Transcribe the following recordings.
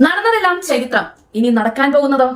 നടന്നതെല്ലാം ചരിത്രം. ഇനി നടക്കാൻ പോകുന്നതോ?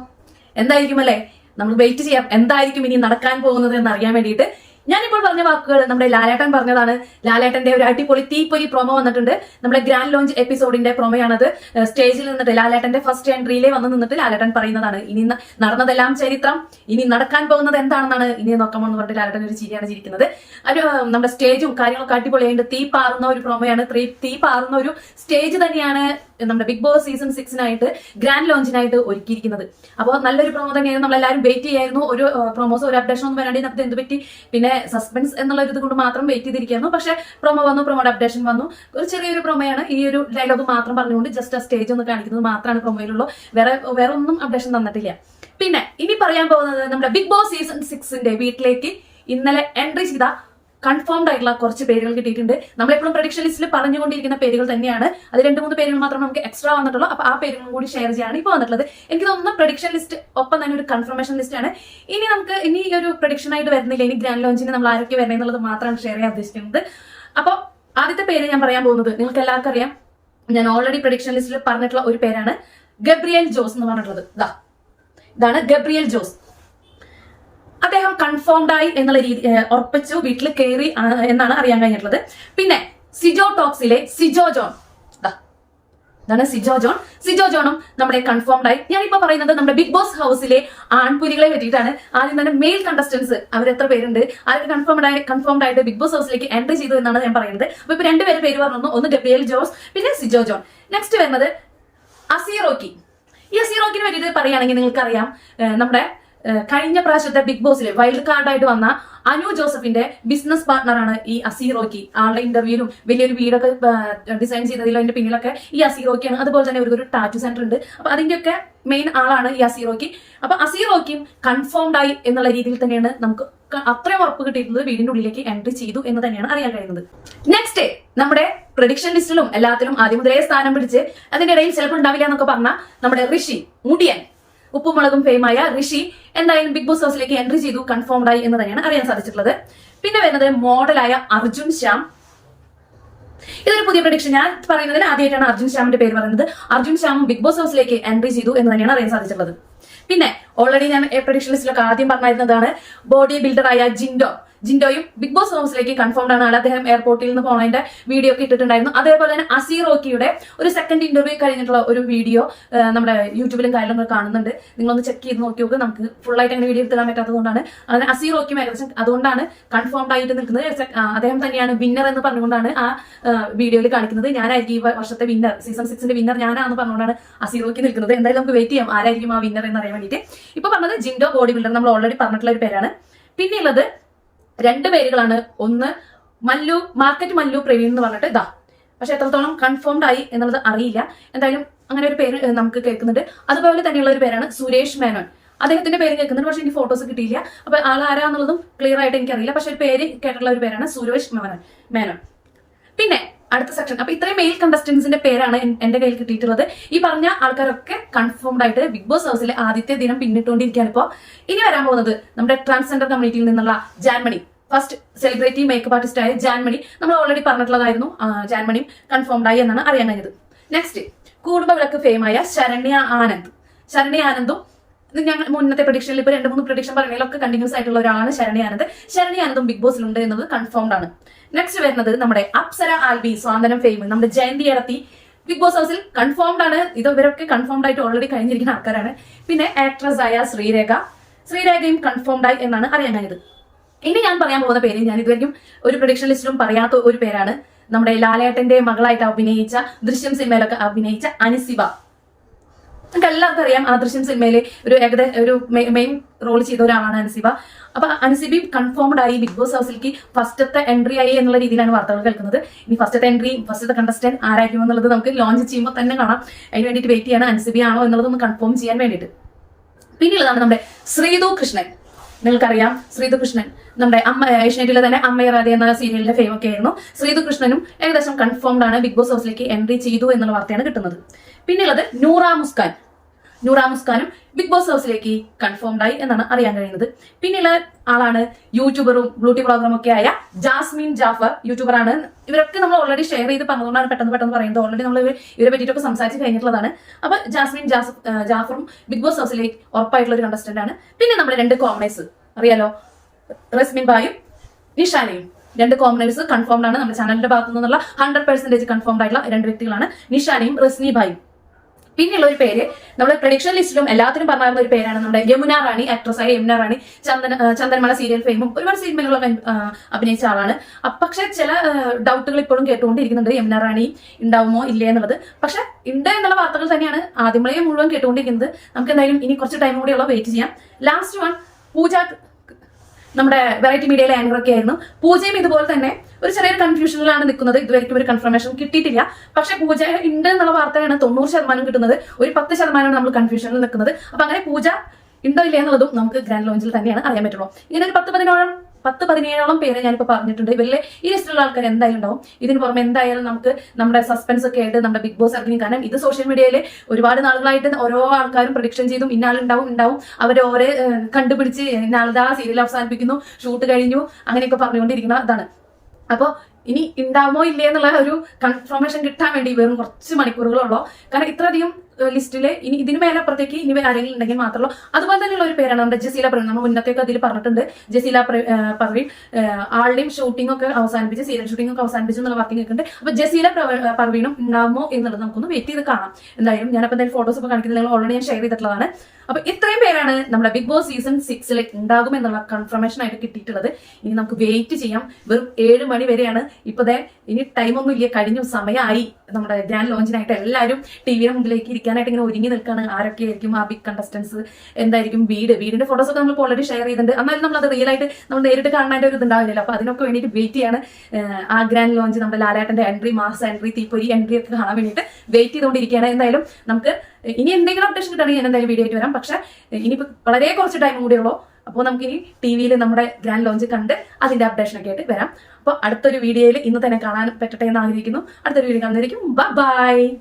എന്തായിരിക്കും അല്ലേ നമ്മൾ വെയിറ്റ് ചെയ്യാം. എന്തായിരിക്കും ഇനി നടക്കാൻ പോകുന്നത് എന്ന് അറിയാൻ വേണ്ടിയിട്ട് ഞാനിപ്പോൾ പറഞ്ഞ വാക്കുകൾ നമ്മുടെ ലാലേട്ടൻ പറഞ്ഞതാണ്. ലാലേട്ടന്റെ ഒരു അടിപൊളി തീപ്പൊരി പ്രൊമോ വന്നിട്ടുണ്ട്. നമ്മുടെ ഗ്രാൻഡ് ലോഞ്ച് എപ്പിസോഡിന്റെ പ്രൊമോയാണത് സ്റ്റേജിൽ നിന്നിട്ട് ലാലേട്ടന്റെ ഫസ്റ്റ് എൻട്രിയിലെ വന്ന് നിന്നിട്ട് ലാലേട്ടൻ പറയുന്നതാണ്. ഇനി നടന്നതെല്ലാം ചരിത്രം. ഇനി നടക്കാൻ പോകുന്നത് എന്താണെന്നാണ് ഇനി നോക്കാമെന്ന് പറഞ്ഞിട്ട് ലാലേട്ടൻ ഒരു ചിരിയാണ് ചിരിക്കുന്നത്. ഒരു നമ്മുടെ സ്റ്റേജും കാര്യങ്ങളൊക്കെ അടിപൊളിയായിട്ട് തീ പാറുന്ന ഒരു പ്രൊമോയാണ് തീ പാറുന്ന ഒരു സ്റ്റേജ് തന്നെയാണ് നമ്മുടെ ബിഗ് ബോസ് സീസൺ സിക്സിനായിട്ട് ഗ്രാൻഡ് ലോഞ്ചിനായിട്ട് ഒരുക്കിയിരിക്കുന്നത്. അപ്പോൾ നല്ലൊരു പ്രൊമോ തന്നെയായിരുന്നു. നമ്മളെല്ലാവരും വെയിറ്റ് ചെയ്യായിരുന്നു. ഒരു പ്രൊമോസ് ഒരു അപ്ഡേഷൻ ഒന്നും വരാണ്ടി നമുക്ക് എന്ത് പറ്റി പിന്നെ സസ്പെൻസ് എന്നുള്ള ഒരു കൊണ്ട് മാത്രം വെയിറ്റ് ചെയ്തിരിക്കുന്നു. പക്ഷെ പ്രൊമോ വന്നു പ്രൊമോ അപ്ഡേഷൻ വന്നു. ഒരു ചെറിയൊരു പ്രൊമോയാണ് ഈ ഒരു ഡയലോഗ് മാത്രം പറഞ്ഞുകൊണ്ട് ജസ്റ്റ് ആ സ്റ്റേജ് ഒന്ന് കാണിക്കുന്നത് മാത്രമാണ് പ്രൊമോയിലുള്ളൂ വേറെ വേറെ ഒന്നും അപ്ഡേഷൻ തന്നിട്ടില്ല. പിന്നെ ഇനി പറയാൻ പോകുന്നത് നമ്മുടെ ബിഗ് ബോസ് സീസൺ സിക്സിന്റെ വീട്ടിലേക്ക് ഇന്നലെ എൻട്രി ചെയ്ത കൺഫേംഡ് ആയിട്ടുള്ള കുറച്ച് പേരുകൾ കിട്ടിയിട്ടുണ്ട്. നമ്മളെപ്പോഴും പ്രൊഡിക്ഷൻ ലിസ്റ്റിൽ പറഞ്ഞുകൊണ്ടിരിക്കുന്ന പേരുകൾ തന്നെയാണ്. അത് രണ്ട് മൂന്ന് പേരുകൾ മാത്രം നമുക്ക് എക്സ്ട്രാ വന്നിട്ടുള്ളൂ. അപ്പൊ ആ പേരുകളും കൂടി ഷെയർ ചെയ്യാണ് ഇപ്പോൾ വന്നിട്ടുള്ളത്. എനിക്ക് തോന്നുന്നു പ്രൊഡിക്ഷൻ ലിസ്റ്റ് ഒപ്പം തന്നെ ഒരു കൺഫർമേഷൻ ലിസ്റ്റ് ആണ്. ഇനി നമുക്ക് ഇനി ഈ ഒരു പ്രഡിക്ഷൻ ആയിട്ട് വരുന്നില്ല. ഇനി ഗ്രാൻഡ് ലോഞ്ചിന് നമ്മൾ ആരൊക്കെ വരണം എന്നുള്ളത് മാത്രമാണ് ഷെയർ ചെയ്യാൻ ഉദ്ദേശിക്കുന്നത്. അപ്പോൾ ആദ്യത്തെ പേര് ഞാൻ പറയാൻ പോകുന്നത് നിങ്ങൾക്ക് എല്ലാവർക്കും അറിയാം. ഞാൻ ഓൾറെഡി പ്രൊഡിക്ഷൻ ലിസ്റ്റിൽ പറഞ്ഞിട്ടുള്ള ഒരു പേരാണ് ഗബ്രിയൽ ജോസ് എന്ന് പറഞ്ഞിട്ടുള്ളത്. ഇതാ ഇതാണ് ഗബ്രിയൽ ജോസ്. അദ്ദേഹം കൺഫേംഡ് ആയി എന്നുള്ള രീതി ഉറപ്പിച്ചു വീട്ടിൽ കയറി എന്നാണ് അറിയാൻ കഴിഞ്ഞിട്ടുള്ളത്. പിന്നെ സിജോ ടോക്സിലെ സിജോ ജോൺ. ഇതാണ് സിജോ ജോൺ. സിജോ ജോണും നമ്മുടെ കൺഫേംഡ് ആയി. ഞാനിപ്പോ പറയുന്നത് നമ്മുടെ ബിഗ് ബോസ് ഹൗസിലെ ആൺപുലികളെ പറ്റിയിട്ടാണ്. ആദ്യം തന്നെ മെയിൽ കണ്ടസ്റ്റൻസ് അവർ എത്ര പേരുണ്ട്? ആരൊക്കെ കൺഫേംഡ് ആയി കൺഫേംഡ് ആയിട്ട് ബിഗ് ബോസ് ഹൗസിലേക്ക് എൻട്രി ചെയ്തു എന്നാണ് ഞാൻ പറയുന്നത്. അപ്പൊ ഇപ്പൊ രണ്ടുപേരും പേര് പറഞ്ഞു. ഒന്ന് ഗബ്രിയൽ ജോസ് പിന്നെ സിജോ ജോൺ. നെക്സ്റ്റ് വരുന്നത് അസീറോക്കി. ഈ അസീറോക്കിനെ പറ്റിയിട്ട് പറയുകയാണെങ്കിൽ നിങ്ങൾക്കറിയാം നമ്മുടെ കഴിഞ്ഞ പ്രാവശ്യത്തെ ബിഗ് ബോസിലെ വൈൽഡ് കാർഡായിട്ട് വന്ന അനു ജോസഫിന്റെ ബിസിനസ് പാർട്ണറാണ് ഈ അസീറോക്കി ആളുടെ ഇന്റർവ്യൂലും വലിയൊരു വീടൊക്കെ ഡിസൈൻ ചെയ്തതിലും അതിന്റെ പിന്നിലൊക്കെ ഈ അസീറോക്കിയാണ് അതുപോലെ തന്നെ ഒരു ടാറ്റു സെന്റർ ഉണ്ട്. അപ്പൊ അതിന്റെയൊക്കെ മെയിൻ ആളാണ് ഈ അസീറോക്കി അപ്പൊ അസീറോക്കിയും കൺഫേംഡ് ആയി എന്നുള്ള രീതിയിൽ തന്നെയാണ് നമുക്ക് അത്രയും ഉറപ്പ് കിട്ടിയിട്ടുള്ളത് വീടിന്റെ ഉള്ളിലേക്ക് എൻട്രി ചെയ്തു എന്ന് തന്നെയാണ് അറിയാൻ കഴിയുന്നത്. നെക്സ്റ്റ് ഡേ നമ്മുടെ പ്രഡിക്ഷൻ ലിസ്റ്റിലും എല്ലാത്തിലും ആദ്യം മുതലേ സ്ഥാനം പിടിച്ച് അതിന്റെ ഇടയിൽ ചിലപ്പോൾ ഉണ്ടാവില്ല എന്നൊക്കെ പറഞ്ഞ നമ്മുടെ ഋഷി മുടിയൻ. ഉപ്പുമുളകും ഫെയിമായ ഋഷി എന്തായാലും ബിഗ് ബോസ് ഹൗസിലേക്ക് എൻട്രി ചെയ്തു കൺഫേംഡ് ആയി എന്ന് തന്നെയാണ് അറിയാൻ സാധിച്ചിട്ടുള്ളത്. പിന്നെ വരുന്നത് മോഡലായ അർജുൻ ശ്യാം. ഇതൊരു പുതിയ പ്രൊഡിക്ഷൻ ഞാൻ പറയുന്നതിൽ ആദ്യമായിട്ടാണ് അർജുൻ ശ്യാമിന്റെ പേര് പറയുന്നത്. അർജുൻ ശ്യാം ബിഗ് ബോസ് ഹൗസിലേക്ക് എൻട്രി ചെയ്തു എന്ന് തന്നെയാണ് അറിയാൻ സാധിച്ചിട്ടുള്ളത്. പിന്നെ ഓൾറെഡി ഞാൻ പ്രൊഡിക്ഷൻ ലിസ്റ്റിലൊക്കെ ആദ്യം പറഞ്ഞിരുന്നതാണ് ബോഡി ബിൽഡറായ ജിൻഡോ. ജിൻഡോയും ബിഗ് ബോസ് ഹൗസിലേക്ക് കൺഫേംഡ് ആണ്. അദ്ദേഹം എയർപോർട്ടിൽ നിന്ന് പോണതിന്റെ വീഡിയോ ഒക്കെ ഇട്ടിട്ടുണ്ടായിരുന്നു. അതേപോലെ തന്നെ അസീറോക്കിയുടെ ഒരു സെക്കൻഡ് ഇന്റർവ്യൂ കഴിഞ്ഞിട്ടുള്ള ഒരു വീഡിയോ നമ്മുടെ യൂട്യൂബിലും കാര്യങ്ങളൊക്കെ കാണുന്നുണ്ട്. നിങ്ങളൊന്ന് ചെക്ക് ചെയ്ത് നോക്കി നോക്ക്. നമുക്ക് ഫുൾ ആയിട്ട് അങ്ങനെ വീഡിയോ എടുത്തിടാൻ പറ്റാത്തതുകൊണ്ടാണ് അങ്ങനെ അസീറോക്കിയും ഏകദേശം അതുകൊണ്ടാണ് കൺഫേംഡ് ആയിട്ട് നിൽക്കുന്നത്. അദ്ദേഹം തന്നെയാണ് വിന്നർ എന്ന് പറഞ്ഞുകൊണ്ടാണ് ആ വീഡിയോയിൽ കാണിക്കുന്നത്. ഞാനായിരിക്കും ഈ വർഷത്തെ വിന്നർ സീസൺ സിക്സിന്റെ വിന്നർ ഞാനാണെന്ന് പറഞ്ഞുകൊണ്ടാണ് അസീറോക്കി നിൽക്കുന്നത്. എന്തായാലും നമുക്ക് വെയിറ്റ് ചെയ്യാം. ആരായിരിക്കും ആ വിന്നർ എന്ന് അറിയാൻ വേണ്ടിയിട്ട്. ഇപ്പൊ പറഞ്ഞത് ജിൻഡോ ബോഡി ബിൽഡർ നമ്മൾ ഓൾറെഡി പറഞ്ഞിട്ടുള്ള ഒരു പേരാണ്. പിന്നെയുള്ളത് രണ്ട് പേരുകളാണ്. ഒന്ന് മല്ലു മാർക്കറ്റ് മല്ലു പ്രവീൺ എന്ന് പറഞ്ഞിട്ട് ഇതാ പക്ഷെ എത്രത്തോളം കൺഫേംഡ് ആയി എന്നുള്ളത് അറിയില്ല. എന്തായാലും അങ്ങനെ ഒരു പേര് നമുക്ക് കേൾക്കുന്നുണ്ട്. അതുപോലെ തന്നെയുള്ള ഒരു പേരാണ് സുരേഷ് മേനോൻ. അദ്ദേഹത്തിന്റെ പേര് കേൾക്കുന്നുണ്ട് പക്ഷെ എനിക്ക് ഫോട്ടോസ് കിട്ടിയില്ല. അപ്പൊ ആൾ ആരാന്നുള്ളതും ക്ലിയർ ആയിട്ട് എനിക്കറിയില്ല. പക്ഷെ ഒരു പേര് കേട്ടിട്ടുള്ള ഒരു പേരാണ് സുരേഷ് മേനോൻ. മേനോൻ. പിന്നെ അടുത്ത സെക്ഷൻ അപ്പൊ ഇത്രയും മെയിൽ കണ്ടസ്റ്റൻസിന്റെ പേരാണ് എന്റെ കയ്യിൽ കിട്ടിയിട്ടുള്ളത്. ഈ പറഞ്ഞ ആൾക്കാരൊക്കെ കൺഫേംഡ് ആയിട്ട് ബിഗ് ബോസ് ഹൗസിലെ ആദ്യത്തെ ദിനം പിന്നിട്ടുകൊണ്ടിരിക്കുകയാണ് ഇപ്പോ. ഇനി വരാൻ പോകുന്നത് നമ്മുടെ ട്രാൻസ്ജെൻഡർ കമ്മ്യൂണിറ്റിയിൽ നിന്നുള്ള Jaanmoni. First celebrity makeup artist ആയ ജാൻമണി. നമ്മൾ ഓൾറെഡി പറഞ്ഞിട്ടുള്ളതായിരുന്നു. ജാൻമണിയും കൺഫേംഡ് ആയി എന്നാണ് അറിയാൻ കഴിഞ്ഞത്. നെക്സ്റ്റ് കുടുംബ വിളക്ക് ഫെയിമായ ശരണ്യ ആനന്ദ്. ശരണ്യ ആനന്ദും ഞങ്ങൾ മുന്നത്തെ പ്രഡിക്ഷനിൽ ഇപ്പൊ രണ്ട് മൂന്ന് പ്രഡിക്ഷൻ പറയുന്നതിലൊക്കെ കണ്ടിന്യൂസ് ആയിട്ടുള്ള ഒരാളാണ് ശരണി ആനന്ദ് ശരണി ആനന്ദും ബിഗ് ബോസിൽ ഉണ്ട് എന്നത് കൺഫേംഡ് ആണ്. നെക്സ്റ്റ് വരുന്നത് നമ്മുടെ അപ്സര ആൽബി സ്വാതന്ത്ര്യം ഫെയിം നമ്മുടെ ജയന്തി ഇടത്തി ബിഗ് ബോസ് ഹൗസിൽ കൺഫേംഡ് ആണ്. ഇത് ഇവരൊക്കെ കൺഫേംഡ് ആയിട്ട് ഓൾറെഡി കഴിഞ്ഞിരിക്കുന്ന ആൾക്കാരാണ്. പിന്നെ ആക്ട്രസ് ആയ ശ്രീരേഖ. ശ്രീരേഖയും കൺഫേംഡ് ആയി എന്നാണ് അറിയാൻ കഴിഞ്ഞത് ഇനി ഞാൻ പറയാൻ പോകുന്ന പേര് ഞാൻ ഇതുവരെയും ഒരു പ്രഡിക്ഷൻ ലിസ്റ്റിലും പറയാത്ത ഒരു പേരാണ്. നമ്മുടെ ലാലേട്ടന്റെ മകളായിട്ട് അഭിനയിച്ച ദൃശ്യം സിനിമയിലൊക്കെ അഭിനയിച്ച അനിസിബ. നമുക്ക് എല്ലാവർക്കും അറിയാം ആ ദൃശ്യം സിനിമയിലെ ഒരു ഏകദേശം ഒരു മെയിൻ റോൾ ചെയ്ത ഒരാളാണ് അൻസിബ. അപ്പൊ അൻസിബി കൺഫേംഡ് ആയി ബിഗ് ബോസ് ഹൗസിലേക്ക് ഫസ്റ്റത്തെ എൻട്രി ആയി എന്നുള്ള രീതിയിലാണ് വാർത്തകൾ കേൾക്കുന്നത്. ഇനി ഫസ്റ്റത്തെ എൻട്രി ഫസ്റ്റത്തെ കണ്ടസ്റ്റന്റ് ആരായിരിക്കും എന്നുള്ളത് നമുക്ക് ലോഞ്ച് ചെയ്യുമ്പോൾ തന്നെ കാണാം. അതിന് വേണ്ടിയിട്ട് വെയിറ്റ് ചെയ്യണം അൻസിബി ആണോ എന്നുള്ളത് ഒന്ന് കൺഫേം ചെയ്യാൻ വേണ്ടിയിട്ട്. പിന്നെയുള്ളതാണ് നമ്മുടെ ശ്രീതു കൃഷ്ണൻ. നിങ്ങൾക്കറിയാം ശ്രീതു കൃഷ്ണൻ. നമ്മുടെ അമ്മ ഏഷ്യനെറ്റിലെ തന്നെ അമ്മയറാതെ എന്ന സീരിയലിന്റെ ഫെയിം ഒക്കെ ആയിരുന്നു. ശ്രീതു കൃഷ്ണനും ഏകദേശം കൺഫേംഡ് ആണ് ബിഗ് ബോസ് ഹൗസിലേക്ക് എൻട്രി ചെയ്തു എന്നുള്ള വാർത്തയാണ് കിട്ടുന്നത്. പിന്നെയുള്ളത് നൂറ മുസ്കാൻ. നൂറ മുസ്കാനും ബിഗ് ബോസ് ഹൗസിലേക്ക് കൺഫേംഡ് ആയി എന്നാണ് അറിയാൻ കഴിയുന്നത്. പിന്നെയുള്ള ആളാണ് യൂട്യൂബറും ബ്യൂട്ടി ബ്ലോഗറും ഒക്കെ ആയ ജാസ്മിൻ ജാഫർ. യൂട്യൂബറാണ് ഇവരൊക്കെ നമ്മൾ ഓൾറെഡി ഷെയർ ചെയ്ത് പറഞ്ഞതുകൊണ്ടാണ് പെട്ടെന്ന് പെട്ടെന്ന് പറയുന്നത്. ഓൾറെഡി നമ്മൾ ഇവരെ പറ്റിയിട്ടൊക്കെ സംസാരിച്ച് കഴിഞ്ഞിട്ടുള്ളതാണ്. അപ്പൊ ജാസ്മിൻ ജാസ് ജാഫറും ബിഗ് ബോസ് ഹൗസിലേക്ക് ഉറപ്പായിട്ടുള്ള ഒരു കണ്ടസ്റ്റന്റ് ആണ്. പിന്നെ നമ്മുടെ രണ്ട് കോമണേഴ്സ് അറിയാലോ? റസ്മിൻ ബായും നിഷാനയും. രണ്ട് കോമണേഴ്സ് കൺഫേംഡ് ആണ് നമ്മുടെ ചാനലിന്റെ ഭാഗത്തു നിന്നുള്ള ഹൺഡ്രഡ് പെർസെന്റേജ് കൺഫേംഡ് ആയിട്ടുള്ള രണ്ട് വ്യക്തികളാണ്. നിഷാനയും റസ്നി ബായും പിന്നെയുള്ള ഒരു പേര് നമ്മുടെ പ്രഡിക്ഷൻ ലിസ്റ്റിലും എല്ലാത്തിനും പറഞ്ഞിരുന്ന ഒരു പേരാണ് നമ്മുടെ യമുന റാണി ആക്ട്രസ് ആയ യമുന റാണി ചന്ദന ചന്ദനമല സീരിയൽ ഫെയിമും ഒരുപാട് സിനിമകളൊക്കെ അഭിനയിച്ച ആളാണ്. പക്ഷെ ചില ഡൗട്ടുകൾ ഇപ്പോഴും കേട്ടുകൊണ്ടിരിക്കുന്നുണ്ട് യമുന റാണി ഉണ്ടാവുമോ ഇല്ലേ എന്നുള്ളത്. പക്ഷെ ഉണ്ട് എന്നുള്ള വാർത്തകൾ തന്നെയാണ് ആദ്യമേ മുഴുവൻ കേട്ടുകൊണ്ടിരിക്കുന്നത്. നമുക്ക് എന്തായാലും ഇനി കുറച്ച് ടൈം കൂടിയുള്ള വെയിറ്റ് ചെയ്യാം. ലാസ്റ്റ് വൺ പൂജ നമ്മുടെ വെറൈറ്റി മീഡിയയിലെ ആങ്കർ ഒക്കെ ആയിരുന്നു പൂജയും ഇതുപോലെ തന്നെ ഒരു ചെറിയൊരു കൺഫ്യൂഷനിലാണ് നിൽക്കുന്നത്. ഇതുവരെയ്ക്കും ഒരു കൺഫർമേഷൻ കിട്ടിയിട്ടില്ല. പക്ഷെ പൂജ ഉണ്ട് എന്നുള്ള വാർത്തയാണ് തൊണ്ണൂറ് ശതമാനം കിട്ടുന്നത്. ഒരു പത്ത് ശതമാനമാണ് നമ്മൾ കൺഫ്യൂഷനിൽ നിൽക്കുന്നത്. അപ്പൊ അങ്ങനെ പൂജ ഉണ്ടോ ഇല്ല എന്നുള്ളതും നമുക്ക് ഗ്രാൻഡ് ലോഞ്ചിൽ തന്നെയാണ് അറിയാൻ പറ്റുള്ളൂ. ഇങ്ങനെ ഒരു പത്ത് പതിനോളം പത്ത് പതിനേഴോളം പേരെ ഞാനിപ്പോൾ പറഞ്ഞിട്ടുണ്ട്. ഇവരിലെ ഈ ലിസ്റ്റിലുള്ള ആൾക്കാർ എന്തായാലും ഉണ്ടാവും. ഇതിന് പുറമെ എന്തായാലും നമുക്ക് നമ്മുടെ സസ്പെൻസ് ഒക്കെ ആയിട്ട് നമ്മുടെ ബിഗ് ബോസ് ഇറങ്ങി. കാരണം ഇത് സോഷ്യൽ മീഡിയയിൽ ഒരുപാട് നാളുകളായിട്ട് ഓരോ ആൾക്കാരും പ്രൊഡിക്ഷൻ ചെയ്തും ഇന്നാളുണ്ടാവും ഉണ്ടാവും അവർ ഓരോ കണ്ടുപിടിച്ച് ഇന്നാളതാ സീരിയൽ അവസാനിപ്പിക്കുന്നു. ഷൂട്ട് കഴിഞ്ഞു. അങ്ങനെയൊക്കെ പറഞ്ഞുകൊണ്ടിരിക്കുന്ന ഇതാണ്. അപ്പോൾ ഇനി ഉണ്ടാവുമോ ഇല്ലേ എന്നുള്ള ഒരു കൺഫർമേഷൻ കിട്ടാൻ വേണ്ടി വെറും കുറച്ച് മണിക്കൂറുകളുള്ളൂ കാരണം ഇത്രയധികം ലിസ്റ്റിൽ ഇനി ഇതിന് മേലെ അപ്പുറത്തേക്ക് ഇനി ആരെങ്കിലും ഉണ്ടെങ്കിൽ മാത്രമല്ലോ അതുപോലെ തന്നെയുള്ള ഒരു പേരാണ് നമ്മുടെ ജസീല പ്രവീൺ. നമ്മൾ മുന്നത്തേക്ക് അതിൽ പറഞ്ഞിട്ടുണ്ട്. ജസീല പ്രവീൺ ആളുടെയും ഷൂട്ടിംഗ് ഒക്കെ അവസാനിപ്പിച്ച് സീരിയൽ ഷൂട്ടിംഗ് ഒക്കെ അവസാനിപ്പിച്ചു എന്നുള്ള വർക്കിംഗ് ഒക്കെ ഉണ്ട് അപ്പൊ ജസീല പ്രവ- പ്രവീണും ഉണ്ടാവുമോ എന്നുള്ളത് നമുക്കൊന്ന് വെയിറ്റ് ചെയ്ത് കാണാം. എന്തായാലും ഞാനപ്പോൾ എന്തായാലും ഫോട്ടോസ് ഒക്കെ കാണിക്കുന്നത് നിങ്ങൾ ഓൾറെഡി ഞാൻ ഷെയർ ചെയ്തിട്ടുള്ളതാണ്. അപ്പൊ ഇത്രയും പേരാണ് നമ്മുടെ ബിഗ് ബോസ് സീസൺ സിക്സിൽ ഉണ്ടാകും എന്നുള്ള കൺഫർമേഷൻ ആയിട്ട് കിട്ടിയിട്ടുള്ളത്. ഇനി നമുക്ക് വെയിറ്റ് ചെയ്യാം. വെറും ഏഴ് മണി വരെയാണ്. ഇപ്പൊ ദേ ഇനി ടൈമൊന്നും ഇല്ല കഴിഞ്ഞു സമയമായി. നമ്മുടെ ഗ്രാൻഡ് ലോഞ്ചിനായിട്ട് എല്ലാവരും ടി വിയുടെ മുമ്പിലേക്ക് ഇരിക്കാനായിട്ട് ഇങ്ങനെ ഒരുങ്ങി നിൽക്കുകയാണ് ആരൊക്കെയായിരിക്കും ആ ബിഗ് കണ്ടസ്റ്റൻസ് എന്തായിരിക്കും വീട്? വീടിന്റെ ഫോട്ടോസ് ഒക്കെ നമ്മൾ ഓൾറെഡി ഷെയർ ചെയ്തിട്ടുണ്ട്. എന്നാലും നമ്മൾ അത് റിയൽ ആയിട്ട് നമ്മൾ നേരിട്ട് കാണാനായിട്ട് ഒരു ഇതുണ്ടാവില്ലല്ലോ. അപ്പൊ അതിനൊക്കെ വേണ്ടിയിട്ട് വെയിറ്റ് ചെയ്യാണ്. ആ ഗ്രാൻഡ് ലോഞ്ച് നമ്മുടെ ലാലേട്ടന്റെ എൻട്രി മാസ് എൻട്രി തീപ്പൊരി എൻട്രി ഒക്കെ കാണാൻ വേണ്ടിയിട്ട് വെയിറ്റ് ചെയ്തുകൊണ്ടിരിക്കുകയാണ്. എന്തായാലും നമുക്ക് ഇനി എന്തെങ്കിലും അപ്ഡേഷൻ കിട്ടുകയാണെങ്കിൽ ഞാൻ എന്തായാലും വീഡിയോ ആയിട്ട് വരാം. പക്ഷെ ഇനിയിപ്പോൾ വളരെ കുറച്ച് ടൈം കൂടിയുള്ളൂ അപ്പോൾ നമുക്ക് ഇനി ടി വിയിൽ നമ്മുടെ ഗ്രാൻഡ് ലോഞ്ച് കണ്ട് അതിന്റെ അപ്ഡേഷനൊക്കെ ആയിട്ട് വരാം. അപ്പോൾ അടുത്തൊരു വീഡിയോയിൽ ഇന്ന് തന്നെ കാണാൻ പറ്റട്ടെ എന്ന് ആഗ്രഹിക്കുന്നു. അടുത്തൊരു വീഡിയോ കാണുന്നതായിരിക്കും. ബൈ